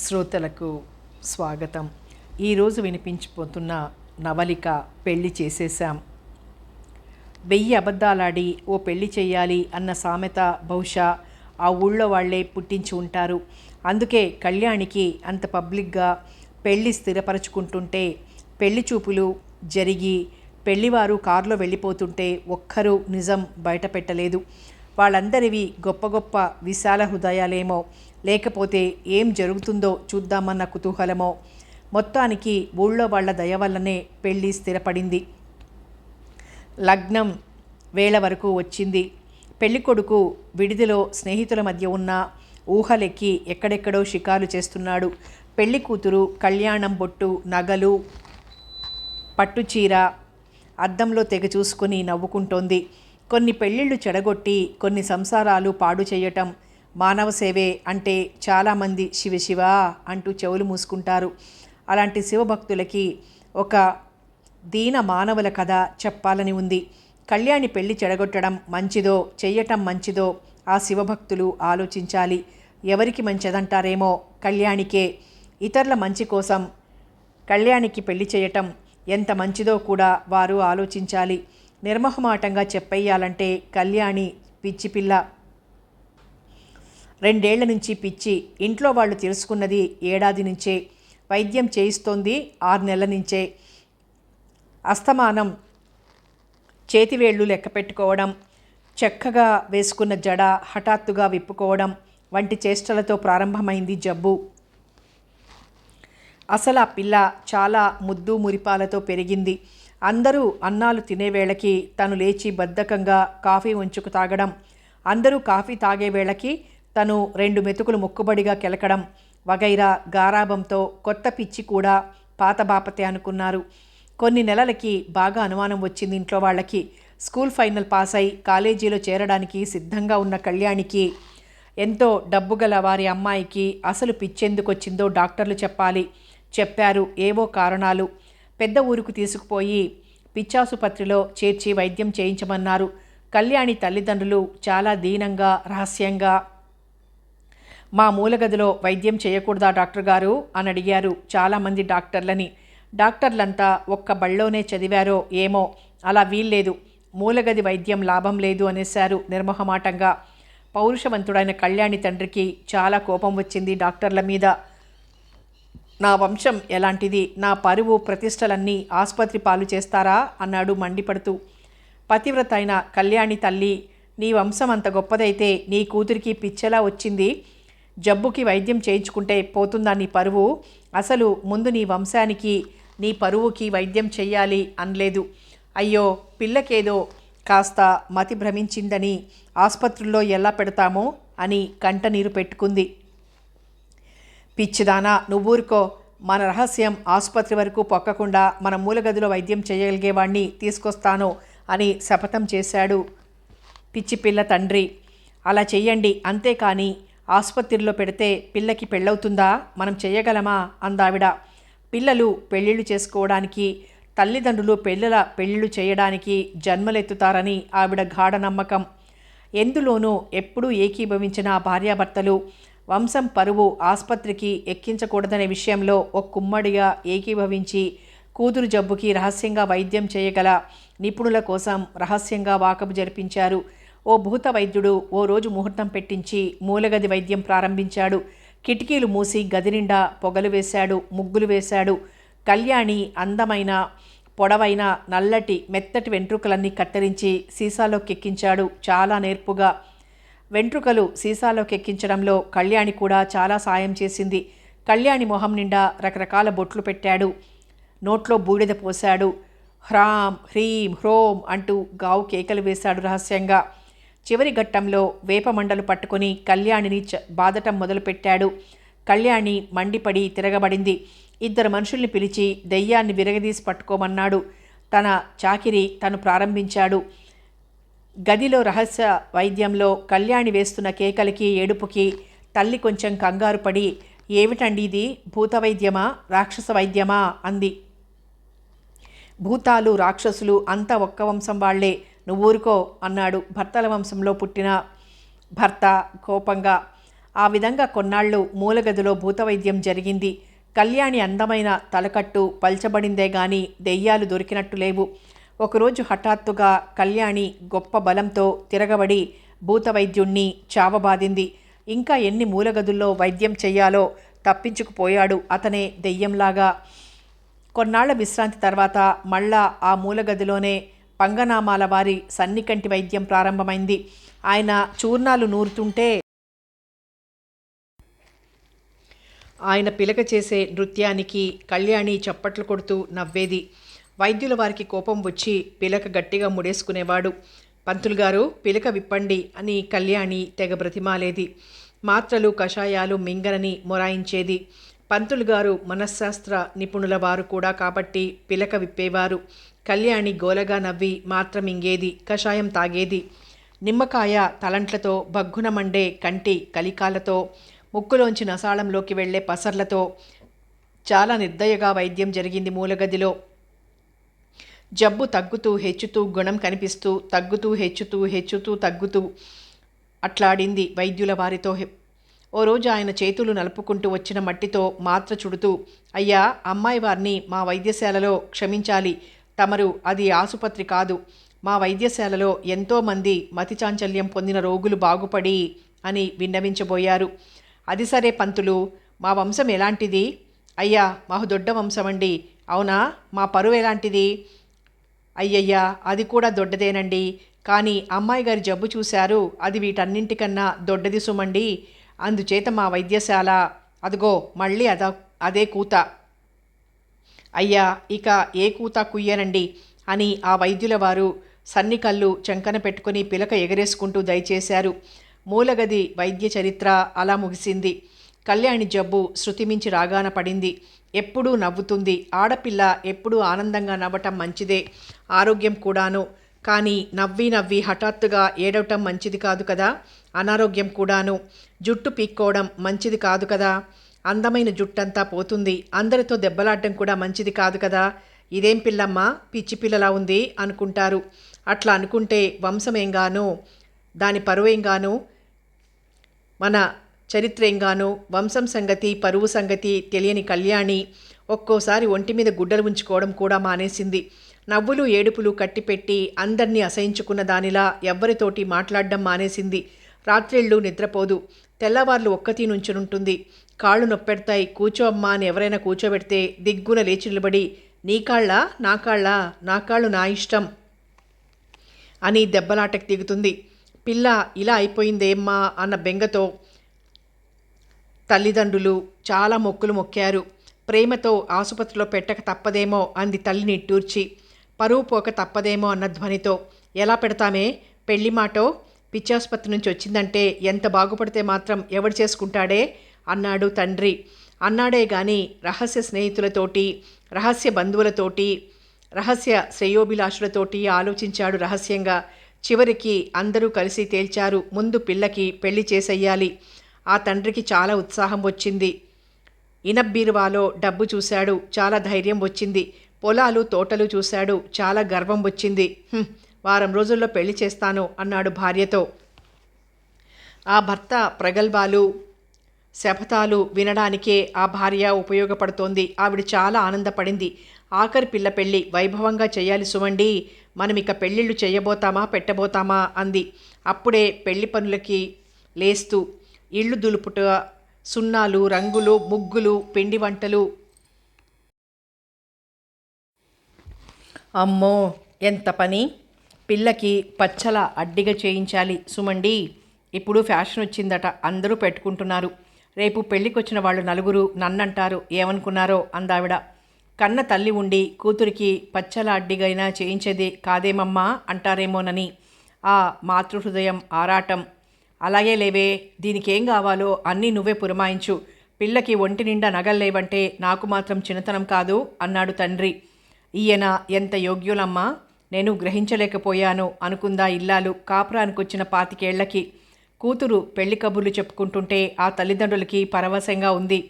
శ్రోతలకు స్వాగతం. ఈరోజు వినిపించిపోతున్న నవలిక పెళ్ళి చేసేసాం వెయ్యి అబద్ధాలాడి ఓ పెళ్ళి చేయాలి అన్న సామెత బహుశా ఆ ఊళ్ళో వాళ్ళే పుట్టించి ఉంటారు. అందుకే కళ్యాణికి అంత పబ్లిక్గా పెళ్ళి స్థిరపరచుకుంటుంటే పెళ్ళి చూపులు జరిగి పెళ్ళివారు కారులో వెళ్ళిపోతుంటే ఒక్కరూ నిజం బయట పెట్టలేదు వాళ్ళందరివి గొప్ప గొప్ప విశాల హృదయాలేమో. లేకపోతే ఏం జరుగుతుందో చూద్దామన్న కుతూహలమో. మొత్తానికి ఊళ్ళో వాళ్ళ దయ వల్లనే పెళ్ళి స్థిరపడింది. లగ్నం వేళ వరకు వచ్చింది. పెళ్ళికొడుకు విడిదిలో స్నేహితుల మధ్య ఉన్న ఊహలెక్కి ఎక్కడెక్కడో షికారు చేస్తున్నాడు. పెళ్ళి కూతురు కళ్యాణం బొట్టు నగలు పట్టుచీర అద్దంలో తెగ చూసుకుని నవ్వుకుంటోంది. కొన్ని పెళ్ళిళ్ళు చెడగొట్టి కొన్ని సంసారాలు పాడు చేయటం మానవ సేవే అంటే చాలామంది శివ శివ అంటూ చెవులు మూసుకుంటారు. అలాంటి శివభక్తులకి ఒక దీన మానవుల కథ చెప్పాలని ఉంది. కళ్యాణి పెళ్ళి చెడగొట్టడం మంచిదో చెయ్యటం మంచిదో ఆ శివభక్తులు ఆలోచించాలి. ఎవరికి మంచిదంటారేమో కళ్యాణికే. ఇతరుల మంచి కోసం కళ్యాణికి పెళ్ళి చేయటం ఎంత మంచిదో కూడా వారు ఆలోచించాలి. నిర్మహమాటంగా చెప్పేయాలంటే కళ్యాణి పిచ్చి పిల్ల. రెండేళ్ళ నుంచి పిచ్చి. ఇంట్లో వాళ్ళు తెలుసుకున్నది ఏడాది నుంచే. వైద్యం చేయిస్తోంది ఆరు నెలల నుంచే. అస్తమానం. చేతివేళ్ళు లెక్క పెట్టుకోవడం. చక్కగా వేసుకున్న జడ హఠాత్తుగా విప్పుకోవడం వంటి చేష్టలతో ప్రారంభమైంది జబ్బు. అసలు ఆ పిల్ల చాలా ముద్దు మురిపాలతో పెరిగింది. అందరూ అన్నాలు తినేవేళకి తను లేచి బద్ధకంగా కాఫీ ఉంచుకు తాగడం. అందరూ కాఫీ తాగే వేళకి తను రెండు మెతుకులు మొక్కుబడిగా కెలకడం వగైరా గారాభంతో కొత్త పిచ్చి కూడా పాత బాపతే అనుకున్నారు. కొన్ని నెలలకి బాగా అనుమానం వచ్చింది ఇంట్లో వాళ్ళకి. స్కూల్ ఫైనల్ పాస్ అయి కాలేజీలో చేరడానికి సిద్ధంగా ఉన్న కళ్యాణికి ఎంతో డబ్బు గల వారి అమ్మాయికి అసలు పిచ్చెందుకు వచ్చిందో డాక్టర్లు చెప్పాలి. చెప్పారు ఏవో కారణాలు. పెద్ద ఊరుకు తీసుకుపోయి పిచ్చాసుపత్రిలో చేర్చి వైద్యం చేయించమన్నారు. కళ్యాణి తల్లిదండ్రులు చాలా దీనంగా రహస్యంగా మా మూలగదిలో వైద్యం చేయకూడదా డాక్టర్ గారు? అని అడిగారు చాలామంది డాక్టర్లని. డాక్టర్లంతా ఒక్క బళ్ళోనే చదివారో ఏమో అలా వీల్లేదు. మూలగది వైద్యం లాభం లేదు అనేశారు నిర్మోహమాటంగా. పౌరుషవంతుడైన కళ్యాణి తండ్రికి చాలా కోపం వచ్చింది డాక్టర్ల మీద. నా వంశం ఎలాంటిది? నా పరువు ప్రతిష్టలన్నీ ఆసుపత్రి పాలు చేస్తారా? అన్నాడు మండిపడుతూ. పతివ్రత అయిన కళ్యాణి తల్లి నీ వంశం అంత గొప్పదైతే నీ కూతురికి పిచ్చెలా వచ్చింది? జబ్బుకి వైద్యం చేయించుకుంటే పోతుందా నీ పరువు? అసలు ముందు నీ వంశానికి నీ పరువుకి వైద్యం చెయ్యాలి అనలేదు. అయ్యో పిల్లకేదో కాస్త మతి భ్రమించిందని ఆసుపత్రుల్లో ఎలా పెడతామో అని కంటనీరు పెట్టుకుంది. పిచ్చిదానా నువ్వూరుకో. మన రహస్యం ఆసుపత్రి వరకు పొక్కకుండా మన మూలగదిలో వైద్యం చేయగలిగేవాణ్ణి తీసుకొస్తాను అని శపథం చేశాడు పిచ్చి పిల్ల తండ్రి. అలా చెయ్యండి అంతేకాని ఆసుపత్రిలో పెడితే పిల్లకి పెళ్ళవుతుందా? మనం చేయగలమా అందావిడ. పిల్లలు పెళ్ళిళ్ళు చేసుకోవడానికి తల్లిదండ్రులు పిల్లల పెళ్ళిళ్ళు చేయడానికి జన్మలెత్తుతారని ఆవిడ గాఢ నమ్మకం. ఎందులోనూ ఎప్పుడూ ఏకీభవించిన భార్యాభర్తలు వంశం పరువు ఆసుపత్రికి ఎక్కించకూడదనే విషయంలో ఒక కుమ్మడిగా ఏకీభవించి కూతురు జబ్బుకి రహస్యంగా వైద్యం చేయగల నిపుణుల కోసం రహస్యంగా వాకపు జరిపించారు. ఓ భూత వైద్యుడు ఓ రోజు ముహూర్తం పెట్టించి మూలగది వైద్యం ప్రారంభించాడు. కిటికీలు మూసి గది నిండా పొగలు వేశాడు ముగ్గులు వేశాడు. కళ్యాణి అందమైన పొడవైన నల్లటి మెత్తటి వెంట్రుకలన్నీ కత్తిరించి సీసాలోకి ఎక్కించాడు చాలా నేర్పుగా వెంట్రుకలు సీసాలోకి ఎక్కించడంలో కళ్యాణి కూడా చాలా సాయం చేసింది. కళ్యాణి మొహం నిండా రకరకాల బొట్లు పెట్టాడు. నోట్లో బూడిద పోశాడు. హ్రాం హ్రీం హ్రోం అంటూ గావు కేకలు వేశాడు రహస్యంగా. చివరి ఘట్టంలో వేపమండలు పట్టుకొని కళ్యాణిని చ బాధటం మొదలుపెట్టాడు. కళ్యాణి మండిపడి తిరగబడింది. ఇద్దరు మనుషుల్ని పిలిచి దెయ్యాన్ని విరగదీసి పట్టుకోమన్నాడు. తన చాకిరి తను ప్రారంభించాడు. గదిలో రహస్య వైద్యంలో కళ్యాణి వేస్తున్న కేకలకి ఏడుపుకి తల్లి కొంచెం కంగారు పడి ఏమిటండి ఇది? భూత వైద్యమా? రాక్షస వైద్యమా? అంది. భూతాలు రాక్షసులు అంతా ఒక్క వంశం వాళ్ళే. నువ్వూరుకో అన్నాడు భర్తల వంశంలో పుట్టిన భర్త కోపంగా. ఆ విధంగా కొన్నాళ్ళు మూలగదిలో భూతవైద్యం జరిగింది. కళ్యాణి అందమైన తలకట్టు పల్చబడిందే గాని దెయ్యాలు దొరికినట్టు లేవు. ఒకరోజు హఠాత్తుగా కళ్యాణి గొప్ప బలంతో తిరగబడి భూతవైద్యుణ్ణి చావబాదింది. ఇంకా ఎన్ని మూలగదుల్లో వైద్యం చెయ్యాలో తప్పించుకుపోయాడు అతనే దెయ్యంలాగా. కొన్నాళ్ళ విశ్రాంతి తర్వాత మళ్ళా ఆ మూలగదిలోనే పంగనామాల వారి సన్నికంటి వైద్యం ప్రారంభమైంది. ఆయన చూర్ణాలు నూరుతుంటే ఆయన పిలక చేసే నృత్యానికి కళ్యాణి చప్పట్లు కొడుతూ నవ్వేది. వైద్యుల వారికి కోపం వచ్చి పిలక గట్టిగా ముడేసుకునేవాడు. పంతులు గారు పిలక విప్పండి అని కళ్యాణి తెగ బ్రతిమాలేది. మాత్రలు కషాయాలు మింగనని మొరాయించేది. పంతులు గారు మనశ్శాస్త్ర నిపుణుల వారు కూడా కాబట్టి పిలక విప్పేవారు. కళ్యాణి గోలగా నవ్వి మాత్ర మింగేది కషాయం తాగేది. నిమ్మకాయ తలంట్లతో భగ్గున మండే కంటి కలికాలతో ముక్కులోంచి నసాళంలోకి వెళ్ళే పసర్లతో చాలా నిర్దయగా వైద్యం జరిగింది మూలగదిలో. జబ్బు తగ్గుతూ హెచ్చుతూ గుణం కనిపిస్తూ తగ్గుతూ హెచ్చుతూ హెచ్చుతూ తగ్గుతూ అట్లాడింది వైద్యుల వారితో. ఓ రోజు ఆయన చేతులు నలుపుకుంటూ వచ్చిన మట్టితో మాత్ర చుడుతూ అయ్యా అమ్మాయి వారిని మా వైద్యశాలలో క్షమించాలి. తమరు అది ఆసుపత్రి కాదు. మా వైద్యశాలలో ఎంతోమంది మతి చాంచల్యం పొందిన రోగులు బాగుపడి అని విన్నవించబోయారు. అది సరే పంతులు మా వంశం ఎలాంటిది? అయ్యా మాకు దొడ్డ వంశమండి. అవునా? మా పరువు ఎలాంటిది? అయ్యయ్యా అది కూడా దొడ్డదేనండి. కానీ అమ్మాయి గారి జబ్బు చూశారు అది వీటన్నింటికన్నా దొడ్డది సుమండి. అందుచేత మా వైద్యశాల అదిగో మళ్ళీ అద అదే కూత. అయ్యా ఇక ఏ కూత కుయ్యనండి అని ఆ వైద్యుల వారు సన్నికళ్ళు చంకన పెట్టుకుని పిలక ఎగరేసుకుంటూ దయచేశారు. మూలగది వైద్య చరిత్ర అలా ముగిసింది. కళ్యాణి జబ్బు శృతిమించి రాగాన పడింది. ఎప్పుడూ నవ్వుతుంది. ఆడపిల్ల ఎప్పుడూ ఆనందంగా నవ్వటం మంచిదే. ఆరోగ్యం కూడాను. కానీ నవ్వి నవ్వి హఠాత్తుగా ఏడవటం మంచిది కాదు కదా? అనారోగ్యం కూడాను. జుట్టు పీక్కోవడం మంచిది కాదు కదా? అందమైన జుట్టంతా పోతుంది. అందరితో దెబ్బలాడడం కూడా మంచిది కాదు కదా? ఇదేం పిల్లమ్మ? పిచ్చి పిల్లలా ఉంది అనుకుంటారు. అట్లా అనుకుంటే వంశమేంగాను దాని పరువేంగాను మన చరిత్రేంగాను వంశం సంగతి పరువు సంగతి తెలియని కళ్యాణి ఒక్కోసారి ఒంటి మీద గుడ్డలు ఉంచుకోవడం కూడా మానేసింది. నవ్వులు ఏడుపులు కట్టిపెట్టి అందర్నీ అసహించుకున్న దానిలా ఎవ్వరితోటి మాట్లాడడం మానేసింది. రాత్రిళ్ళు నిద్రపోదు. తెల్లవార్లు ఒక్కతీ నుంచునుంటుంది. కాళ్ళు నొప్పెడతాయి. కూర్చో అమ్మా అని ఎవరైనా కూర్చోబెడితే దిగ్గున లేచి నిలబడి నీ కాళ్ళ? నా కాళ్ళ? నా కాళ్ళు నా ఇష్టం అని దెబ్బలాటకు దిగుతుంది. పిల్ల ఇలా అయిపోయిందేమ్మా అన్న బెంగతో తల్లిదండ్రులు చాలా మొక్కులు మొక్కారు. ప్రేమతో ఆసుపత్రిలో పెట్టక తప్పదేమో అంది తల్లి నిట్టూర్చి పరువు పోక తప్పదేమో అన్న ధ్వనితో ఎలా పెడతామే? పెళ్ళి మాటో? పిచ్చాసుపత్రి నుంచి వచ్చిందంటే ఎంత బాగుపడితే మాత్రం ఎవడు చేసుకుంటాడే? అన్నాడు తండ్రి. అన్నాడే గాని రహస్య స్నేహితులతోటి రహస్య బంధువులతోటి రహస్య శ్రేయోభిలాషులతోటి ఆలోచించాడు రహస్యంగా. చివరికి అందరూ కలిసి తేల్చారు ముందు పిల్లకి పెళ్ళి చేసెయ్యాలి. ఆ తండ్రికి చాలా ఉత్సాహం వచ్చింది. ఇనబ్బీరువాలో డబ్బు చూశాడు చాలా ధైర్యం వచ్చింది. పొలాలు తోటలు చూశాడు చాలా గర్వం వచ్చింది. వారం రోజుల్లో పెళ్ళి చేస్తాను అన్నాడు భార్యతో. ఆ భర్త ప్రగల్భాలు శపథాలు వినడానికే ఆ భార్య ఉపయోగపడుతోంది. ఆవిడ చాలా ఆనందపడింది. ఆఖరి పిల్ల పెళ్ళి వైభవంగా చేయాలి సుమండి మనం ఇక పెళ్ళిళ్ళు చేయబోతామా పెట్టబోతామా అంది. అప్పుడే పెళ్ళి పనులకి లేస్తూ ఇళ్ళు దులుపుట సున్నాలు రంగులు ముగ్గులు పిండి వంటలు. అమ్మో ఎంత పని. పిల్లకి పచ్చల అడ్డిగా చేయించాలి. సుమండి ఇప్పుడు ఫ్యాషన్ వచ్చిందట అందరూ పెట్టుకుంటున్నారు. రేపు పెళ్ళికొచ్చిన వాళ్ళు నలుగురు నన్నంటారు ఏమనుకున్నారో అందావిడ. కన్న తల్లి ఉండి కూతురికి పచ్చల అడ్డిగైనా చేయించేది కాదేమమ్మా అంటారేమోనని. ఆ మాతృహృదయం ఆరాటం. అలాగే లేవే దీనికి ఏం కావాలో అన్నీ నువ్వే పురమాయించు. పిల్లకి ఒంటి నిండా నగల్లేవంటే నాకు మాత్రం చిన్నతనం కాదు అన్నాడు తండ్రి. ఈయన ఎంత యోగ్యులమ్మా నేను గ్రహించలేకపోయాను అనుకుందా ఇల్లాలు కాపురానికొచ్చిన పాతికేళ్ళకి. కూతురు పెళ్ళి కబుర్లు చెప్పుకుంటుంటే ఆ తల్లిదండ్రులకి పరవశంగా ఉంది.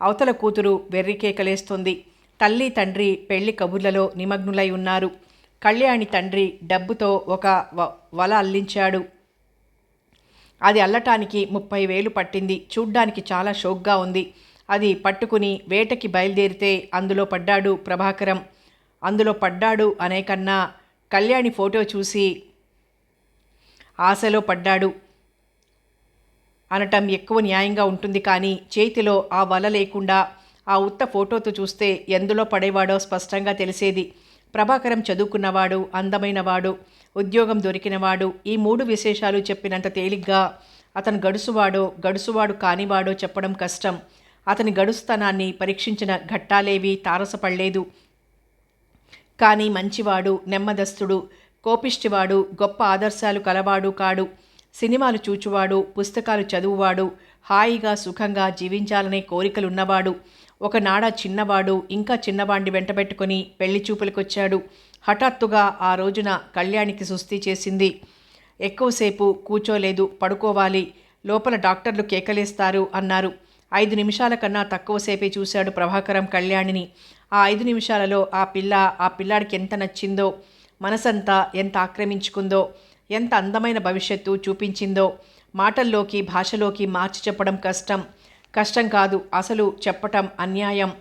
అవతల కూతురు వెర్రికేకలేస్తుంది తల్లి తండ్రి పెళ్ళి కబుర్లలో నిమగ్నులై ఉన్నారు. కళ్యాణి తండ్రి డబ్బుతో ఒక వల అల్లించాడు. అది అల్లటానికి ముప్పై వేలు పట్టింది. చూడ్డానికి చాలా షోక్గా ఉంది. అది పట్టుకుని వేటకి బయలుదేరితే అందులో పడ్డాడు ప్రభాకరం. అందులో పడ్డాడు అనే కన్నా కళ్యాణి ఫోటో చూసి ఆశలో పడ్డాడు. అనటం ఎక్కువ న్యాయంగా ఉంటుంది కానీ చేతిలో ఆ వల లేకుండా ఆ ఉత్త ఫోటోతో చూస్తే ఎందులో పడేవాడో స్పష్టంగా తెలిసేది. ప్రభాకరం చదువుకున్నవాడు అందమైనవాడు. ఉద్యోగం దొరికినవాడు ఈ మూడు విశేషాలు చెప్పినంత తేలిగ్గా అతను గడుసువాడో గడుసువాడు కానివాడో చెప్పడం కష్టం. అతని గడుస్తనాన్ని పరీక్షించిన ఘట్టాలేవి తారసపడలేదు. కానీ మంచివాడు నెమ్మదస్తుడు కోపిష్టివాడు గొప్ప ఆదర్శాలు కలవాడు కాడు. సినిమాలు చూచువాడు పుస్తకాలు చదువువాడు హాయిగా సుఖంగా జీవించాలనే కోరికలున్నవాడు. ఒకనాడ చిన్నవాడు ఇంకా చిన్నవాడిని వెంటబెట్టుకుని పెళ్ళి చూపులకొచ్చాడు. హఠాత్తుగా ఆ రోజున కళ్యాణికి సుస్థి చేసింది. ఎక్కువసేపు కూర్చోలేదు పడుకోవాలి లోపల డాక్టర్లు కేకలేస్తారు అన్నారు. ఐదు నిమిషాల కన్నా తక్కువసేపే చూశాడు ప్రభాకరం కళ్యాణిని. ఆ ఐదు నిమిషాలలో ఆ పిల్ల ఆ పిల్లాడికి ఎంత నచ్చిందో మనసంతా ఎంత ఆక్రమించుకుందో ఎంత అందమైన భవిష్యత్తు చూపించిందో మాటల్లోకి భాషలోకి మార్చి చెప్పడం కష్టం. కష్టం కాదు అసలు చెప్పటం అన్యాయం.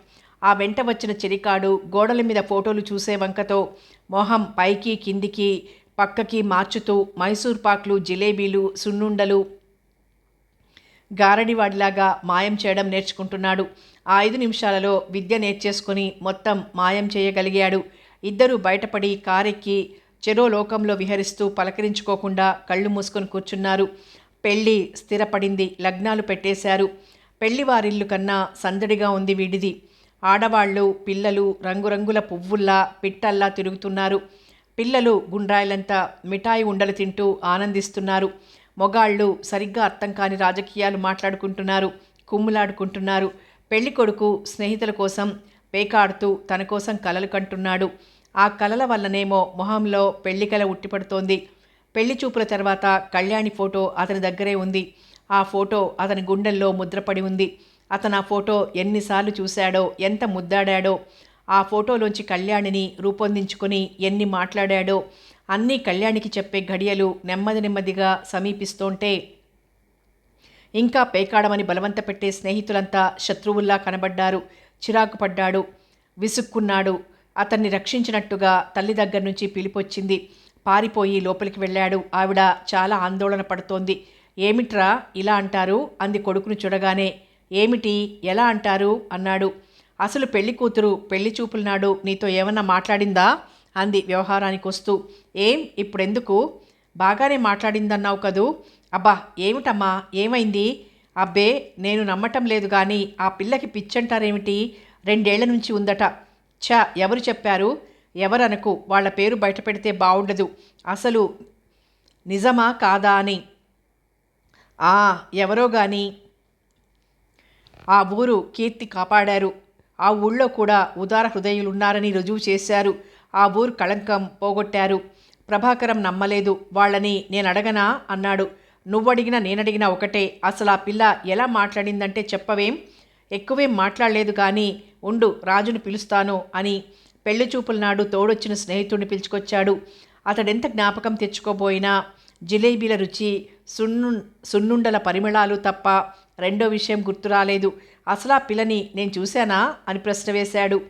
ఆ వెంట వచ్చిన చిరికాడు గోడల మీద ఫోటోలు చూసే వంకతో మొహం పైకి కిందికి పక్కకి మార్చుతూ మైసూర్ పాక్లు జిలేబీలు సున్నుండలు గారడివాడిలాగా మాయం చేయడం నేర్చుకుంటున్నాడు. ఆ ఐదు నిమిషాలలో విద్య నేర్చేసుకుని మొత్తం మాయం చేయగలిగాడు. ఇద్దరూ బయటపడి కారెక్కి చెరో లోకంలో విహరిస్తూ పలకరించుకోకుండా కళ్ళు మూసుకొని కూర్చున్నారు. పెళ్ళి స్థిరపడింది లగ్నాలు పెట్టేశారు. పెళ్ళి వారిల్లు కన్నా సందడిగా ఉంది వీడిది. ఆడవాళ్ళు పిల్లలు రంగురంగుల పువ్వుల్లా పిట్టల్లా తిరుగుతున్నారు. పిల్లలు గుండ్రాయిలంతా మిఠాయి ఉండలు తింటూ ఆనందిస్తున్నారు. మొగాళ్ళు సరిగ్గా అర్థం కాని రాజకీయాలు మాట్లాడుకుంటున్నారు కుమ్ములాడుకుంటున్నారు. పెళ్ళి కొడుకు స్నేహితుల కోసం పేకాడుతూ తన కోసం కలలు కంటున్నాడు. ఆ కలల వల్లనేమో మొహంలో పెళ్ళి కల ఉట్టిపడుతోంది. పెళ్ళి చూపుల తర్వాత కళ్యాణి ఫోటో అతని దగ్గరే ఉంది. ఆ ఫోటో అతని గుండెల్లో ముద్రపడి ఉంది. అతను ఆ ఫోటో ఎన్నిసార్లు చూశాడో ఎంత ముద్దాడాడో ఆ ఫోటోలోంచి కళ్యాణిని రూపొందించుకుని ఎన్ని మాట్లాడాడో అన్నీ కళ్యాణికి చెప్పే ఘడియలు నెమ్మది నెమ్మదిగా సమీపిస్తుంటే ఇంకా పేకాడమని బలవంత పెట్టే స్నేహితులంతా శత్రువుల్లా కనబడ్డారు చిరాకు పడ్డాడు విసుక్కున్నాడు. అతన్ని రక్షించినట్టుగా తల్లి దగ్గర నుంచి పిలిపొచ్చింది. పారిపోయి లోపలికి వెళ్ళాడు. ఆవిడ చాలా ఆందోళన పడుతోంది. ఏమిట్రా ఇలా అంటారు? అంది కొడుకును చూడగానే ఏమిటి? ఎలా అంటారు? అన్నాడు. అసలు పెళ్ళి కూతురు పెళ్ళి చూపుల నాడు నీతో ఏమన్నా మాట్లాడిందా? అంది వ్యవహారానికి వస్తూ. ఏం? ఇప్పుడెందుకు? బాగానే మాట్లాడిందన్నావు కదూ? అబ్బా ఏమిటమ్మా? ఏమైంది? అబ్బే నేను నమ్మటం లేదు కానీ ఆ పిల్లకి పిచ్చంటారేమిటి? రెండేళ్ళ నుంచి ఉందట. ఛ ఎవరు చెప్పారు? ఎవరనకు? వాళ్ళ పేరు బయట పెడితే బాగుండదు అసలు నిజమా కాదా అని. ఆ ఎవరో కానీ ఆ ఊరు కీర్తి కాపాడారు. ఆ ఊళ్ళో కూడా ఉదార హృదయులున్నారని రుజువు చేశారు. ఆ ఊరు కళంకం పోగొట్టారు. ప్రభాకరం నమ్మలేదు. వాళ్ళని నేను అడగనా? అన్నాడు. నువ్వడిగినా నేనడిగినా ఒకటే. అసలు ఆ పిల్ల ఎలా మాట్లాడిందంటే చెప్పవేం? ఎక్కువేం మాట్లాడలేదు కానీ ఉండు రాజుని పిలుస్తాను అని పెళ్ళి చూపుల నాడు తోడొచ్చిన స్నేహితుడిని పిలుచుకొచ్చాడు. అతడెంత జ్ఞాపకం తెచ్చుకోబోయినా జిలేబీల రుచి సున్ను సున్నుండల పరిమళాలు తప్ప రెండో విషయం గుర్తురాలేదు అసలు ఆ పిల్లని నేను చూశానా? అని ప్రశ్న వేశాడు.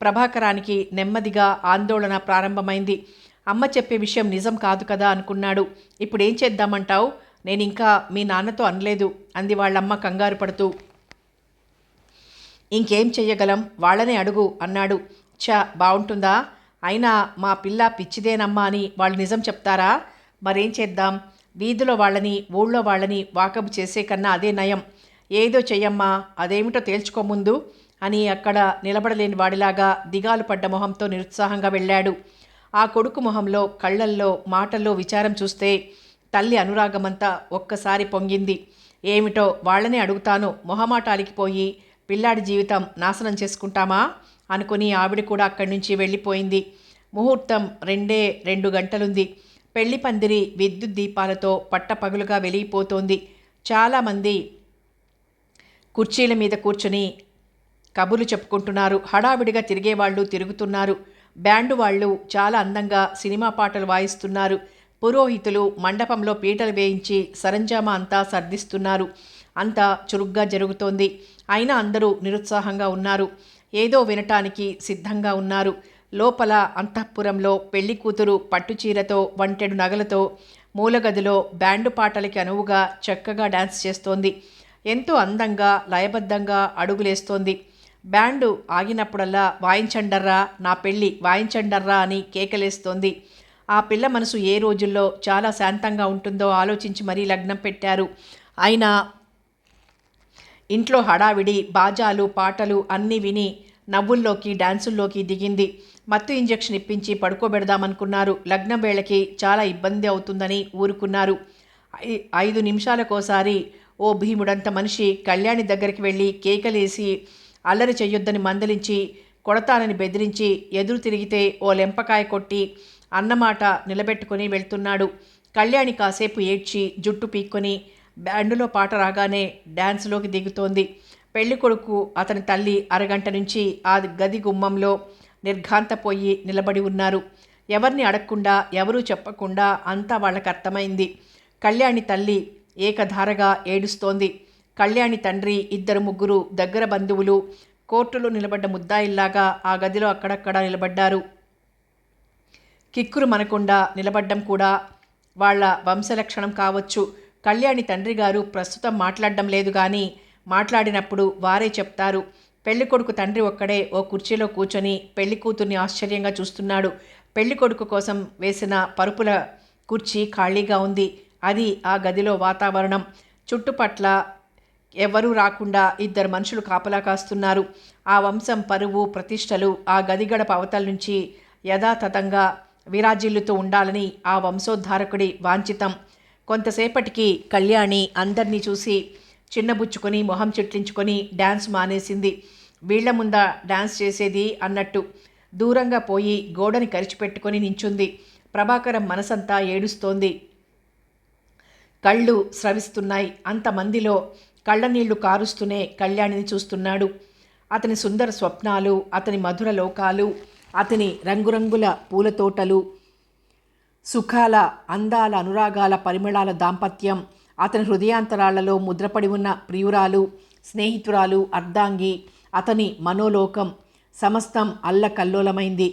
ప్రభాకరానికి నెమ్మదిగా ఆందోళన ప్రారంభమైంది. అమ్మ చెప్పే విషయం నిజం కాదు కదా అనుకున్నాడు. ఇప్పుడు ఏం చేద్దామంటావు? నేను ఇంకా మీ నాన్నతో అనలేదు అంది వాళ్ళమ్మ కంగారు పడుతూ. ఇంకేం చెయ్యగలం? వాళ్ళనే అడుగు అన్నాడు. ఛ బాగుంటుందా అయినా మా పిల్ల పిచ్చిదేనమ్మా అని వాళ్ళు నిజం చెప్తారా? మరేం చేద్దాం? వీధిలో వాళ్ళని ఊళ్ళో వాళ్ళని వాకబు చేసే కన్నా అదే నయం. ఏదో చెయ్యమ్మా అదేమిటో తేల్చుకోముందు అని అక్కడ నిలబడలేని వాడిలాగా దిగాలు పడ్డ మొహంతో నిరుత్సాహంగా వెళ్ళాడు. ఆ కొడుకు మొహంలో కళ్ళల్లో మాటల్లో విచారం చూస్తే తల్లి అనురాగమంతా ఒక్కసారి పొంగింది. ఏమిటో వాళ్ళనే అడుగుతాను మొహమాటాలికి పోయి పిల్లాడి జీవితం నాశనం చేసుకుంటామా? అనుకుని ఆవిడ కూడా అక్కడి నుంచి వెళ్ళిపోయింది. ముహూర్తం రెండే రెండు గంటలుంది. పెళ్ళి పందిరి విద్యుత్ దీపాలతో పట్టపగులుగా వెలిగిపోతోంది. చాలామంది కుర్చీల మీద కూర్చుని కబుర్లు చెప్పుకుంటున్నారు. హడావిడిగా తిరిగేవాళ్ళు తిరుగుతున్నారు. బ్యాండు వాళ్ళు చాలా అందంగా సినిమా పాటలు వాయిస్తున్నారు. పురోహితులు మండపంలో పీటలు వేయించి సరంజామా అంతా సర్దిస్తున్నారు. అంతా చురుగ్గా జరుగుతోంది. అయినా అందరూ నిరుత్సాహంగా ఉన్నారు. ఏదో వినటానికి సిద్ధంగా ఉన్నారు. లోపల అంతఃపురంలో పెళ్ళి కూతురు పట్టుచీరతో వంటెడు నగలతో మూలగదిలో బ్యాండు పాటలకి అనువుగా చక్కగా డాన్స్ చేస్తోంది. ఎంతో అందంగా లయబద్ధంగా అడుగులేస్తోంది. బ్యాండు ఆగినప్పుడల్లా వాయించండర్రా నా పెళ్ళి వాయించండర్రా అని కేకలేస్తోంది. ఆ పిల్ల మనసు ఏ రోజుల్లో చాలా శాంతంగా ఉంటుందో ఆలోచించి మరీ లగ్నం పెట్టారు. అయినా ఇంట్లో హడావిడి బాజాలు పాటలు అన్నీ విని నవ్వుల్లోకి డాన్సుల్లోకి దిగింది. మత్తు ఇంజెక్షన్ ఇప్పించి పడుకోబెడదామనుకున్నారు. లగ్నం వేళకి చాలా ఇబ్బంది అవుతుందని ఊరుకున్నారు. ఐ- ఐదు నిమిషాలకోసారి ఓ భీముడంత మనిషి కళ్యాణి దగ్గరికి వెళ్ళి కేకలేసి అల్లరి చెయ్యొద్దని మందలించి కొడతానని బెదిరించి ఎదురు తిరిగితే ఓ లెంపకాయ కొట్టి అన్నమాట నిలబెట్టుకొని వెళ్తున్నాడు. కళ్యాణి కాసేపు ఏడ్చి జుట్టు పీక్కొని బ్యాండులో పాట రాగానే డ్యాన్స్లోకి దిగుతోంది. పెళ్ళి కొడుకు అతని తల్లి అరగంట నుంచి ఆ గది గుమ్మంలో నిర్ఘాంతపోయి నిలబడి ఉన్నారు. ఎవరిని అడగకుండా ఎవరూ చెప్పకుండా అంతా వాళ్ళకి అర్థమైంది. కళ్యాణి తల్లి ఏకధారగా ఏడుస్తోంది. కళ్యాణి తండ్రి ఇద్దరు ముగ్గురు దగ్గర బంధువులు కోర్టులో నిలబడ్డ ముద్దాయిల్లాగా ఆ గదిలో అక్కడక్కడ నిలబడ్డారు. కిక్కురు మనకుండా నిలబడ్డం కూడా వాళ్ళ వంశలక్షణం కావచ్చు. కళ్యాణి తండ్రి గారు ప్రస్తుతం మాట్లాడడం లేదు కానీ మాట్లాడినప్పుడు వారే చెప్తారు. పెళ్ళికొడుకు తండ్రి ఒక్కడే ఓ కుర్చీలో కూర్చొని పెళ్ళి కూతుర్ని ఆశ్చర్యంగా చూస్తున్నాడు. పెళ్ళి కొడుకు కోసం వేసిన పరుపుల కుర్చీ ఖాళీగా ఉంది. అది ఆ గదిలో వాతావరణం చుట్టుపట్ల ఎవరూ రాకుండా ఇద్దరు మనుషులు కాపలా కాస్తున్నారు. ఆ వంశం పరువు ప్రతిష్టలు ఆ గది గడప అవతల నుంచి యథాతథంగా విరాజిల్లుతూ ఉండాలని ఆ వంశోద్ధారకుడి వాంఛితం. కొంతసేపటికి కళ్యాణి అందరినీ చూసి చిన్నబుచ్చుకొని మొహం చిట్లించుకొని డ్యాన్స్ మానేసింది. వీళ్ళ ముంద డ్యాన్స్ చేసేది అన్నట్టు దూరంగా పోయి గోడని కరిచిపెట్టుకొని నించుంది. ప్రభాకరం మనసంతా ఏడుస్తోంది. కళ్ళు స్రవిస్తున్నాయి. అంతమందిలో కళ్ళనీళ్ళు కారుస్తూనే కళ్యాణిని చూస్తున్నాడు. అతని సుందర స్వప్నాలు అతని మధుర లోకాలు అతని రంగురంగుల పూల తోటలు సుఖాల అందాల అనురాగాల పరిమళాల దాంపత్యం అతని హృదయాంతరాలలో ముద్రపడి ఉన్న ప్రియురాలు స్నేహితురాలు అర్ధాంగి అతని మనోలోకం సమస్తం అల్లకల్లోలమైంది.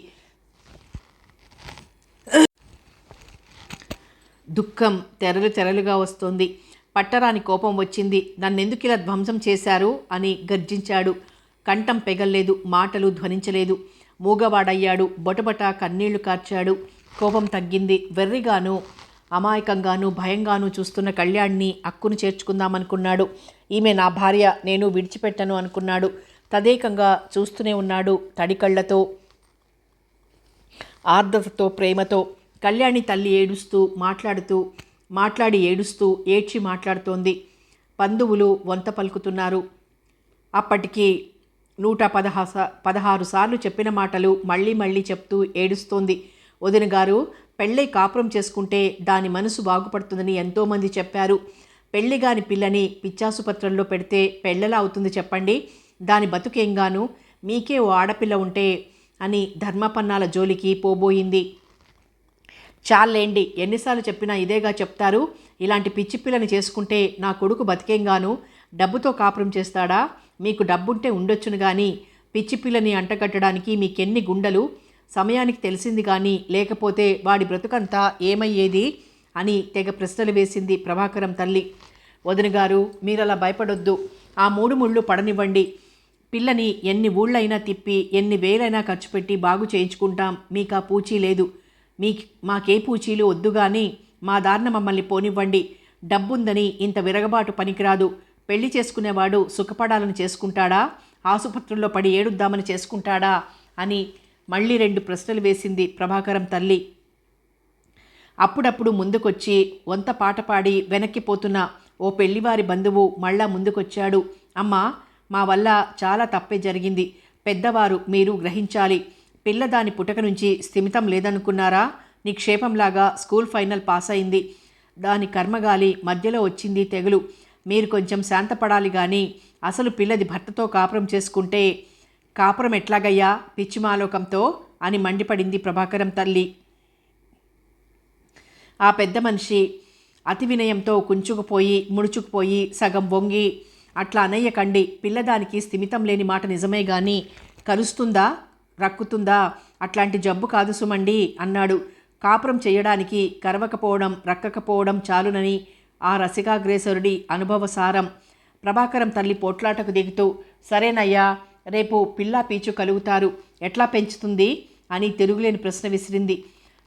దుఃఖం తెరలు తెరలుగా వస్తోంది. పట్టరాని కోపం వచ్చింది. నన్నెందుకు ఇలా ధ్వంసం చేశారు అని గర్జించాడు. కంఠం పెగల్లేదు మాటలు ధ్వనించలేదు. మూగవాడయ్యాడు బొటబట కన్నీళ్ళు కార్చాడు. కోపం తగ్గింది. వెర్రిగాను అమాయకంగాను భయంగాను చూస్తున్న కళ్యాణ్ని అక్కును చేర్చుకుందామనుకున్నాడు. ఈమె నా భార్య నేను విడిచిపెట్టను అనుకున్నాడు. తదేకంగా చూస్తూనే ఉన్నాడు తడి కళ్ళతో ఆర్ద్రతతో ప్రేమతో. కళ్యాణి తల్లి ఏడుస్తూ మాట్లాడుతూ మాట్లాడి ఏడుస్తూ ఏడ్చి మాట్లాడుతోంది. బంధువులు వంత పలుకుతున్నారు. అప్పటికి నూట పదహా పదహారు సార్లు చెప్పిన మాటలు మళ్ళీ మళ్ళీ చెప్తూ ఏడుస్తోంది. వదిన గారు పెళ్ళై కాపురం చేసుకుంటే దాని మనసు బాగుపడుతుందని ఎంతోమంది చెప్పారు. పెళ్ళిగాని పిల్లని పిచ్చాసుపత్రంలో పెడితే పెళ్ళలా అవుతుంది చెప్పండి. దాని బతుకేంగాను మీకే ఓ ఆడపిల్ల ఉంటే అని ధర్మపన్నాల జోలికి పోబోయింది. చాలేండి ఎన్నిసార్లు చెప్పినా ఇదేగా చెప్తారు. ఇలాంటి పిచ్చి పిల్లని చేసుకుంటే నా కొడుకు బతికేంగాను? డబ్బుతో కాపురం చేస్తాడా? మీకు డబ్బుంటే ఉండొచ్చును కానీ పిచ్చి పిల్లని అంటగట్టడానికి మీకెన్ని గుండెలు? సమయానికి తెలిసింది కానీ లేకపోతే వాడి బ్రతుకంతా ఏమయ్యేది? అని తెగ ప్రశ్నలు వేసింది ప్రభాకరం తల్లి. వదిన గారు మీరలా భయపడొద్దు. ఆ మూడు ముళ్ళు పడనివ్వండి. పిల్లని ఎన్ని ఊళ్ళైనా తిప్పి ఎన్ని వేలైనా ఖర్చు పెట్టి బాగు చేయించుకుంటాం. మీకు ఆ పూచీ లేదు. మీ మాకే పూచీలు వద్దు కానీ మా దారిన మమ్మల్ని పోనివ్వండి. డబ్బుందని ఇంత విరగబాటు పనికిరాదు. పెళ్ళి చేసుకునేవాడు సుఖపడాలని చేసుకుంటాడా? ఆసుపత్రుల్లో పడి ఏడుద్దామని చేసుకుంటాడా? అని మళ్ళీ రెండు ప్రశ్నలు వేసింది ప్రభాకరం తల్లి. అప్పుడప్పుడు ముందుకొచ్చి వంత పాట పాడి వెనక్కిపోతున్న ఓ పెళ్ళివారి బంధువు మళ్ళా ముందుకొచ్చాడు. అమ్మా మా వల్ల చాలా తప్పే జరిగింది. పెద్దవారు మీరు గ్రహించాలి. పిల్ల దాని పుటక నుంచి స్థిమితం లేదనుకున్నారా? నిక్షేపంలాగా స్కూల్ ఫైనల్ పాస్ అయింది దాని కర్మగాలి మధ్యలో వచ్చింది తెగులు. మీరు కొంచెం శాంతపడాలి కానీ అసలు పిల్లది భర్తతో కాపురం చేసుకుంటే కాపురం ఎట్లాగయ్యా? పిచ్చిమాలోకంతో అని మండిపడింది ప్రభాకరం తల్లి. ఆ పెద్ద మనిషి అతి వినయంతో కుంచుకుపోయి ముడుచుకుపోయి సగం వంగి అట్లా అనయ్యకండి. పిల్లదానికి స్థిమితం లేని మాట నిజమే గాని కలుస్తుందా రక్కుతుందా? అట్లాంటి జబ్బు కాదు సుమండి అన్నాడు. కాపురం చేయడానికి కరవకపోవడం రక్కకపోవడం చాలునని ఆ రసికాగ్రేసరుడి అనుభవసారం. ప్రభాకరం తల్లి పోట్లాటకు దిగుతూ సరేనయ్యా రేపు పిల్లా పీచు కలుగుతారు. ఎట్లా పెంచుతుంది? అని తిరుగులేని ప్రశ్న విసిరింది.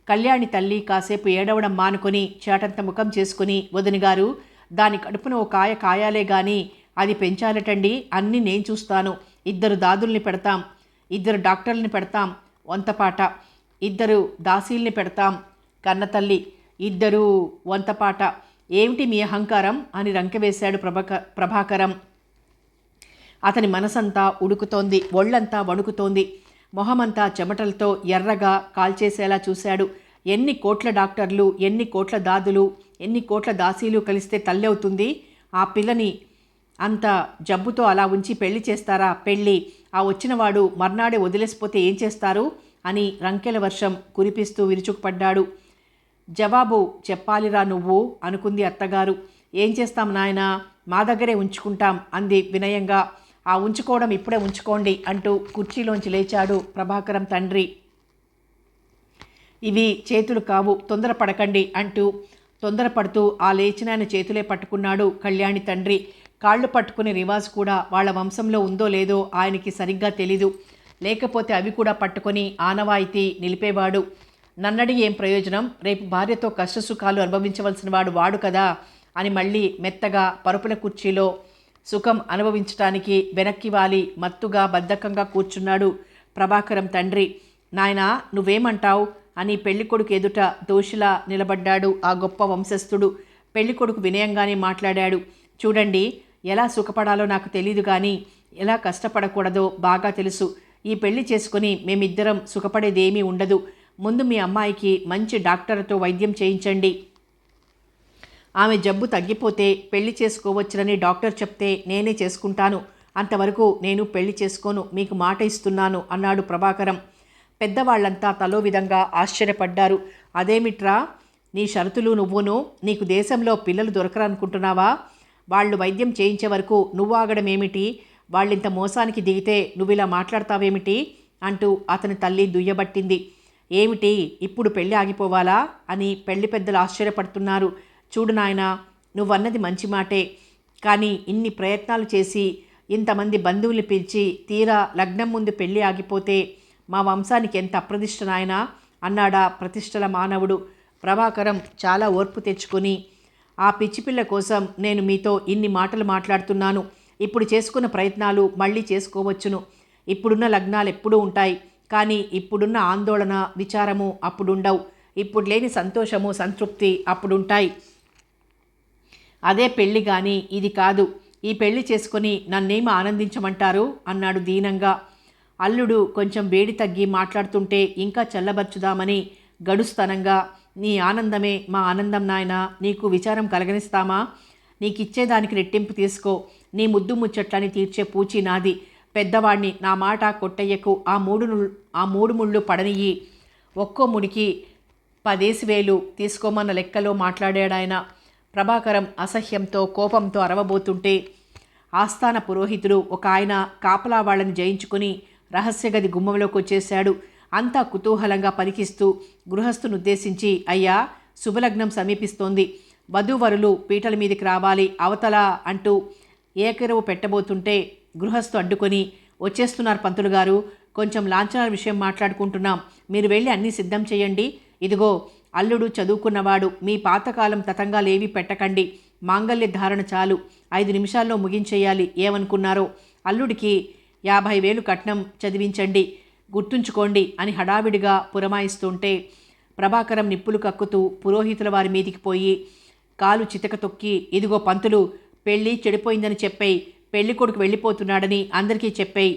కళ్యాణి తల్లి కాసేపు ఏడవడం మానుకొని చేటంత ముఖం చేసుకుని వదినగారు దాని కడుపున ఓ కాయ కాయాలే గాని అది పెంచాలటండి అన్నీ నేను చూస్తాను. ఇద్దరు దాదుల్ని పెడతాం. ఇద్దరు డాక్టర్లని పెడతాం వంతపాట. ఇద్దరు దాసీల్ని పెడతాం కన్నతల్లి. ఇద్దరు వంతపాట. ఏమిటి మీ అహంకారం? అని రంకెవేశాడు ప్రభాక ప్రభాకరం. అతని మనసంతా ఉడుకుతోంది ఒళ్ళంతా వణుకుతోంది. మొహమంతా చెమటలతో ఎర్రగా కాల్చేసేలా చూశాడు. ఎన్ని కోట్ల డాక్టర్లు ఎన్ని కోట్ల దాదులు ఎన్ని కోట్ల దాసీలు కలిస్తే తల్లి అవుతుంది ఆ పిల్లని అంత జబ్బుతో అలా ఉంచి పెళ్ళి చేస్తారా? పెళ్ళి ఆ వచ్చినవాడు మర్నాడే వదిలేసిపోతే ఏం చేస్తారు? అని రంకెల వర్షం కురిపిస్తూ విరుచుకుపడ్డాడు. జవాబు చెప్పాలిరా నువ్వు అనుకుంది అత్తగారు. ఏం చేస్తాం నాయనా? మా దగ్గరే ఉంచుకుంటాం అంది వినయంగా. ఆ ఉంచుకోవడం ఇప్పుడే ఉంచుకోండి అంటూ కుర్చీలోంచి లేచాడు ప్రభాకరం తండ్రి. ఇవి చేతులు కావు తొందరపడకండి అంటూ తొందరపడుతూ ఆ లేచిన ఆయన చేతులే పట్టుకున్నాడు కళ్యాణి తండ్రి. కాళ్ళు పట్టుకునే రివాజ్ కూడా వాళ్ళ వంశంలో ఉందో లేదో ఆయనకి సరిగ్గా తెలీదు. లేకపోతే అవి కూడా పట్టుకొని ఆనవాయితీ నిలిపేవాడు. నన్నడి ఏం ప్రయోజనం? రేపు భార్యతో కష్టసుఖాలు అనుభవించవలసిన వాడు వాడు కదా అని మళ్ళీ మెత్తగా పరుపుల కుర్చీలో సుఖం అనుభవించటానికి వెనక్కి వాలి మత్తుగా బద్ధకంగా కూర్చున్నాడు ప్రభాకరం తండ్రి. నాయనా నువ్వేమంటావు? అని పెళ్ళికొడుకు ఎదుట దోషిలా నిలబడ్డాడు ఆ గొప్ప వంశస్థుడు. పెళ్ళికొడుకు వినయంగానే మాట్లాడాడు. చూడండి ఎలా సుఖపడాలో నాకు తెలియదు కానీ ఎలా కష్టపడకూడదో బాగా తెలుసు. ఈ పెళ్ళి చేసుకుని మేమిద్దరం సుఖపడేదేమీ ఉండదు. ముందు మీ అమ్మాయికి మంచి డాక్టర్తో వైద్యం చేయించండి. ఆమె జబ్బు తగ్గిపోతే పెళ్ళి చేసుకోవచ్చునని డాక్టర్ చెప్తే నేనే చేసుకుంటాను. అంతవరకు నేను పెళ్ళి చేసుకోను మీకు మాట ఇస్తున్నాను అన్నాడు ప్రభాకరం. పెద్దవాళ్ళంతా తలో విధంగా ఆశ్చర్యపడ్డారు. అదేమిట్రా నీ షరతులు నువ్వును నీకు దేశంలో పిల్లలు దొరకరనుకుంటున్నావా? వాళ్ళు వైద్యం చేయించే వరకు నువ్వు ఆగడం ఏమిటి? వాళ్ళింత మోసానికి దిగితే నువ్వు ఇలా మాట్లాడతావేమిటి? అంటూ అతని తల్లి దుయ్యబట్టింది. ఏమిటి? ఇప్పుడు పెళ్ళి ఆగిపోవాలా? అని పెళ్ళి పెద్దలు ఆశ్చర్యపడుతున్నారు. చూడు నాయనా నువ్వన్నది మంచి మాటే. కానీ ఇన్ని ప్రయత్నాలు చేసి ఇంతమంది బంధువుల్ని పిలిచి తీరా లగ్నం ముందు పెళ్ళి ఆగిపోతే మా వంశానికి ఎంత అప్రతిష్ట నాయనా? అన్నాడా ప్రతిష్టల మానవుడు. ప్రభాకరం చాలా ఓర్పు తెచ్చుకొని ఆ పిచ్చిపిల్ల కోసం నేను మీతో ఇన్ని మాటలు మాట్లాడుతున్నాను. ఇప్పుడు చేసుకున్న ప్రయత్నాలు మళ్ళీ చేసుకోవచ్చును. ఇప్పుడున్న లగ్నాలు ఎప్పుడూ ఉంటాయి. కానీ ఇప్పుడున్న ఆందోళన విచారము అప్పుడుండవు. ఇప్పుడు లేని సంతోషము సంతృప్తి అప్పుడుంటాయి. అదే పెళ్ళి కానీ ఇది కాదు. ఈ పెళ్ళి చేసుకుని నన్నేమి ఆనందించమంటారు? అన్నాడు దీనంగా. అల్లుడు కొంచెం వేడి తగ్గి మాట్లాడుతుంటే ఇంకా చల్లబర్చుదామని గడుస్తనంగా. నీ ఆనందమే మా ఆనందం నాయన. నీకు విచారం కలగనిస్తామా? నీకిచ్చేదానికి రెట్టింపు తీసుకో. నీ ముద్దు ముచ్చట్లని తీర్చే పూచి నాది. పెద్దవాణ్ణి నా మాట కొట్టయ్యకు. ఆ మూడు ఆ మూడు ముళ్ళు పడనియ్యి. ఒక్కో ముడికి పదేసి వేలు తీసుకోమన్న లెక్కలో మాట్లాడాడాయన. ప్రభాకరం అసహ్యంతో కోపంతో అరవబోతుంటే ఆస్థాన పురోహితుడు ఒక ఆయన కాపలా వాళ్ళని జయించుకుని రహస్యగది గుమ్మంలోకి వచ్చేశాడు అంతా కుతూహలంగా పలికిస్తూ గృహస్థును ఉద్దేశించి అయ్యా శుభలగ్నం సమీపిస్తోంది. వధూవరులు పీటల మీదకి రావాలి అవతల అంటూ ఏకెరువు పెట్టబోతుంటే గృహస్థు అడ్డుకొని వచ్చేస్తున్నారు పంతులు గారు కొంచెం లాంఛనాల విషయం మాట్లాడుకుంటున్నాం. మీరు వెళ్ళి అన్నీ సిద్ధం చేయండి. ఇదిగో అల్లుడు చదువుకున్నవాడు మీ పాతకాలం తతంగాలేవి పెట్టకండి. మాంగల్య ధారణ చాలు. ఐదు నిమిషాల్లో ముగించేయాలి. ఏమనుకున్నారో? అల్లుడికి యాభై వేలు కట్నం చదివించండి. గుర్తుంచుకోండి అని హడావిడిగా పురమాయిస్తుంటే ప్రభాకరం నిప్పులు కక్కుతూ పురోహితుల వారి మీదికి పోయి కాలు చితక తొక్కి ఇదిగో పంతులు పెళ్ళి చెడిపోయిందని చెప్పేయి పెళ్ళి కొడుకు వెళ్ళిపోతున్నాడని అందరికీ చెప్పేయి.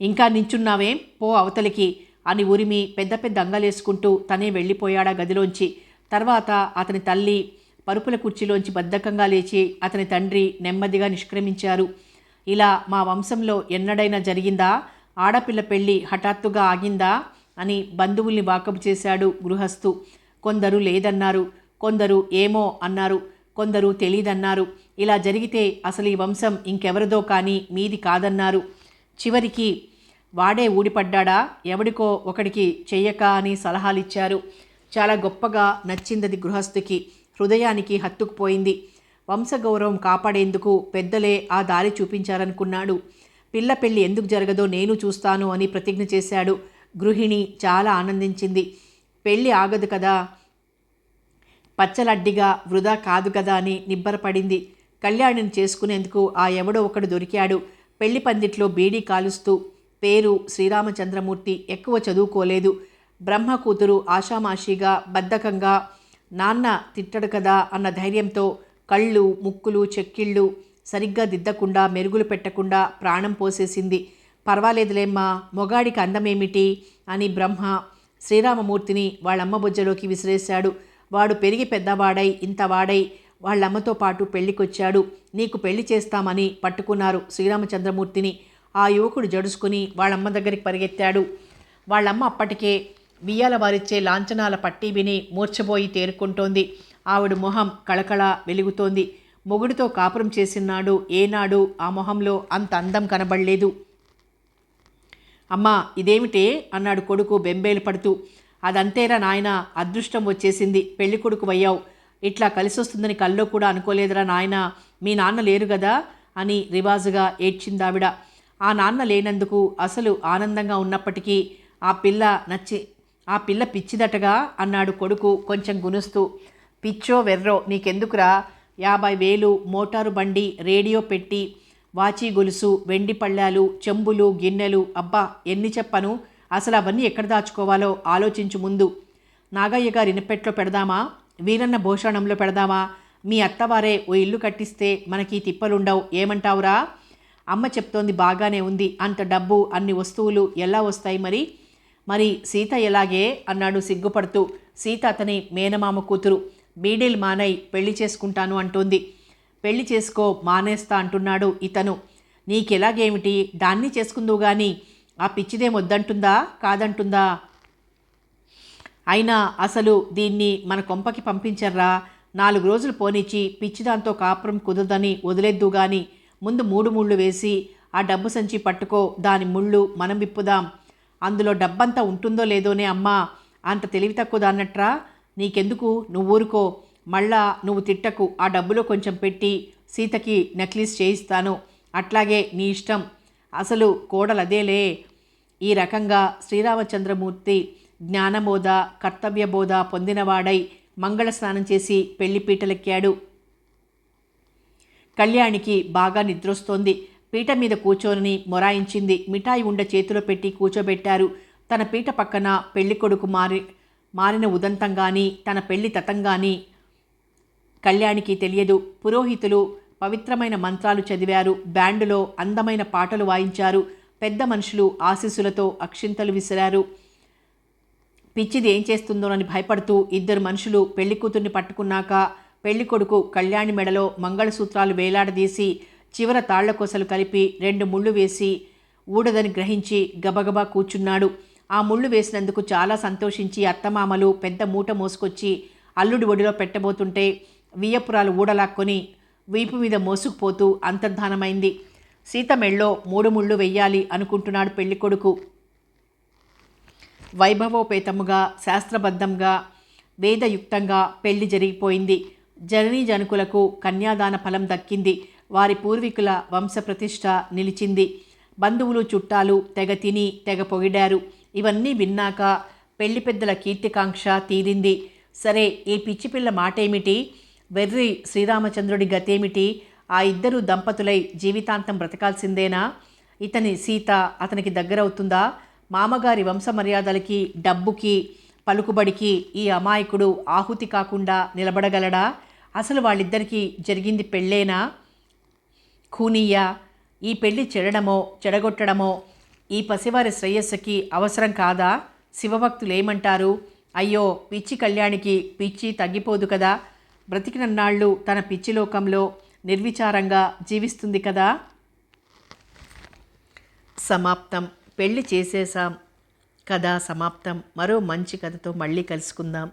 ఇంకా నించున్నావేం? పో అవతలికి అని ఉరిమి పెద్ద పెద్ద అంగలేసుకుంటూ తనే వెళ్ళిపోయాడా గదిలోంచి. తర్వాత అతని తల్లి పరుపుల కుర్చీలోంచి బద్ధకంగా లేచి అతని తండ్రి నెమ్మదిగా నిష్క్రమించారు. ఇలా మా వంశంలో ఎన్నడైనా జరిగిందా? ఆడపిల్ల పెళ్ళి హఠాత్తుగా ఆగిందా అని బంధువుల్ని వాకపు చేశాడు గృహస్థు. కొందరు లేదన్నారు కొందరు ఏమో అన్నారు కొందరు తెలీదన్నారు. ఇలా జరిగితే అసలు ఈ వంశం ఇంకెవరిదో కానీ మీది కాదన్నారు. చివరికి వాడే ఊడిపడ్డాడా? ఎవడికో ఒకడికి చెయ్యక అని సలహాలిచ్చారు. చాలా గొప్పగా నచ్చిందది గృహస్థుకి. హృదయానికి హత్తుకుపోయింది. వంశగౌరవం కాపాడేందుకు పెద్దలే ఆ దారి చూపించారనుకున్నాడు. పిల్ల పెళ్ళి ఎందుకు జరగదో నేను చూస్తాను అని ప్రతిజ్ఞ చేశాడు. గృహిణి చాలా ఆనందించింది. పెళ్ళి ఆగదు కదా. పచ్చలడ్డిగా వృధా కాదు కదా అని నిబ్బరపడింది. కళ్యాణిని చేసుకునేందుకు ఆ ఎవడో ఒకడు దొరికాడు. పెళ్ళి పందిట్లో బీడీ కాలుస్తూ పేరు శ్రీరామచంద్రమూర్తి ఎక్కువ చదువుకోలేదు. బ్రహ్మ కూతురు ఆషామాషిగా బద్ధకంగా నాన్న తిట్టడు కదా అన్న ధైర్యంతో కళ్ళు ముక్కులు చెక్కిళ్ళు సరిగ్గా దిద్దకుండా మెరుగులు పెట్టకుండా ప్రాణం పోసేసింది. పర్వాలేదులేమ్మా మొగాడికి అందమేమిటి అని బ్రహ్మ శ్రీరామమూర్తిని వాళ్ళమ్మ బుజ్జలోకి విసిరేశాడు. వాడు పెరిగి పెద్దవాడై ఇంత వాడై వాళ్ళమ్మతో పాటు పెళ్ళికొచ్చాడు నీకు పెళ్ళి చేస్తామని పట్టుకున్నారు శ్రీరామచంద్రమూర్తిని. ఆ యువకుడు జడుసుకుని వాళ్ళమ్మ దగ్గరికి పరిగెత్తాడు. వాళ్ళమ్మ అప్పటికే బియ్యాల వారిచ్చే లాంఛనాల పట్టీ విని మూర్చబోయి తేరుకుంటోంది. ఆవిడ మొహం కళకళ వెలుగుతోంది. మొగుడితో కాపురం చేసినాడు ఏనాడు ఆ మొహంలో అంత అందం కనబడలేదు. అమ్మా ఇదేమిటే? అన్నాడు కొడుకు బెంబేలు పడుతూ. అదంతేరా నాయన అదృష్టం వచ్చేసింది. పెళ్ళి కొడుకు అయ్యావు ఇట్లా కలిసొస్తుందని కల్లో కూడా అనుకోలేదురా నాయన. మీ నాన్న లేరు కదా అని రివాజుగా ఏడ్చిందావిడ. ఆ నాన్న లేనందుకు అసలు ఆనందంగా ఉన్నప్పటికీ ఆ పిల్ల నచ్చి ఆ పిల్ల పిచ్చిదటగా అన్నాడు కొడుకు కొంచెం గునుస్తూ. పిచ్చో వెర్రో నీకెందుకురా? యాభై వేలు మోటారు బండి రేడియో పెట్టి వాచి గొలుసు వెండి పళ్ళాలు చెంబులు గిన్నెలు. అబ్బా ఎన్ని చెప్పను? అసలు అవన్నీ ఎక్కడ దాచుకోవాలో ఆలోచించు ముందు. నాగయ్య గారి ఇనపెట్లో పెడదామా? వీరన్న భూషణంలో పెడదామా? మీ అత్తవారే ఓ ఇల్లు కట్టిస్తే మనకి తిప్పలుండవు. ఏమంటావురా? అమ్మ చెప్తోంది బాగానే ఉంది. అంత డబ్బు అన్ని వస్తువులు ఎలా వస్తాయి మరి? మరి సీత ఎలాగే? అన్నాడు సిగ్గుపడుతూ. సీత అతని మేనమామ కూతురు. బీడీలు మానై పెళ్ళి చేసుకుంటాను అంటోంది. పెళ్ళి చేసుకో మానేస్తా అంటున్నాడు ఇతను. నీకెలాగేమిటి? దాన్ని చేసుకుందువు గాని ఆ పిచ్చిదేం వద్దంటుందా? కాదంటుందా? అయినా అసలు దీన్ని మన కొంపకి పంపించర్రా. నాలుగు రోజులు పోనిచ్చి పిచ్చిదాంతో కాపురం కుదరదని వదిలేద్దు గాని ముందు మూడు ముళ్ళు వేసి ఆ డబ్బు సంచి పట్టుకో దాని ముళ్ళు మనం విప్పుదాం. అందులో డబ్బంతా ఉంటుందో లేదోనే అమ్మా అంత తెలివి తక్కువ దాన్నట్రా నీకెందుకు? నువ్వు ఊరుకో. మళ్ళా నువ్వు తిట్టకు. ఆ డబ్బులో కొంచెం పెట్టి సీతకి నెక్లెస్ చేయిస్తాను. అట్లాగే నీ ఇష్టం. అసలు కోడలదేలే. ఈ రకంగా శ్రీరామచంద్రమూర్తి జ్ఞానబోధ కర్తవ్యబోధ పొందినవాడై మంగళ స్నానం చేసి పెళ్ళిపీటలెక్కాడు కళ్యాణికి బాగా నిద్రొస్తోంది. పీట మీద కూర్చోనని మొరాయించింది. మిఠాయి ఉండ చేతిలో పెట్టి కూర్చోబెట్టారు. తన పీట పక్కన పెళ్ళి కొడుకు మారి మారిన ఉదంతంగాని తన పెళ్ళి తతంగాని కళ్యాణికి తెలియదు. పురోహితులు పవిత్రమైన మంత్రాలు చదివారు. బ్యాండులో అందమైన పాటలు వాయించారు. పెద్ద మనుషులు ఆశీస్సులతో అక్షింతలు విసిరారు. పిచ్చిది ఏం చేస్తుందోనని భయపడుతూ ఇద్దరు మనుషులు పెళ్ళి కూతుర్ని పట్టుకున్నాక పెళ్ళి కొడుకు కళ్యాణి మెడలో మంగళసూత్రాలు వేలాడదీసి చివర తాళ్ళకొసలు కలిపి రెండు ముళ్ళు వేసి ఊడదని గ్రహించి గబగబా కూర్చున్నాడు. ఆ ముళ్ళు వేసినందుకు చాలా సంతోషించి అత్తమామలు పెద్ద మూట మోసుకొచ్చి అల్లుడి ఒడిలో పెట్టబోతుంటే వియ్యపురాలు ఊడలాక్కొని వీపు మీద మోసుకుపోతూ అంతర్ధానమైంది. సీత మెళ్ళో మూడు ముళ్ళు వెయ్యాలి అనుకుంటున్నాడు పెళ్ళికొడుకు. వైభవోపేతముగా శాస్త్రబద్ధంగా వేదయుక్తంగా పెళ్ళి జరిగిపోయింది. జననీ జనకులకు కన్యాదాన ఫలం దక్కింది. వారి పూర్వీకుల వంశప్రతిష్ఠ నిలిచింది. బంధువులు చుట్టాలు తెగ తిని తెగ పొగిడారు. ఇవన్నీ విన్నాక పెళ్ళి పెద్దల కీర్తికాంక్ష తీరింది. సరే ఈ పిచ్చిపిల్ల మాటేమిటి? వెర్రి శ్రీరామచంద్రుడి గతేమిటి? ఆ ఇద్దరు దంపతులై జీవితాంతం బ్రతకాల్సిందేనా? ఇతని సీత అతనికి దగ్గరవుతుందా? మామగారి వంశ మర్యాదలకి డబ్బుకి పలుకుబడికి ఈ అమాయకుడు ఆహుతి కాకుండా నిలబడగలడా? అసలు వాళ్ళిద్దరికీ జరిగింది పెళ్ళేనా? ఖూనీయా ఈ పెళ్ళి చెడడమో చెడగొట్టడమో ఈ పసివారి శ్రేయస్సుకి అవసరం కాదా? శివభక్తులు ఏమంటారు అయ్యో పిచ్చి కళ్యాణికి పిచ్చి తగ్గిపోదు కదా? బ్రతికినన్నాళ్ళు తన పిచ్చిలోకంలో నిర్విచారంగా జీవిస్తుంది కదా? సమాప్తం. పెళ్ళి చేసేసాం కథ సమాప్తం. మరో మంచి కథతో మళ్ళీ కలుసుకుందాం.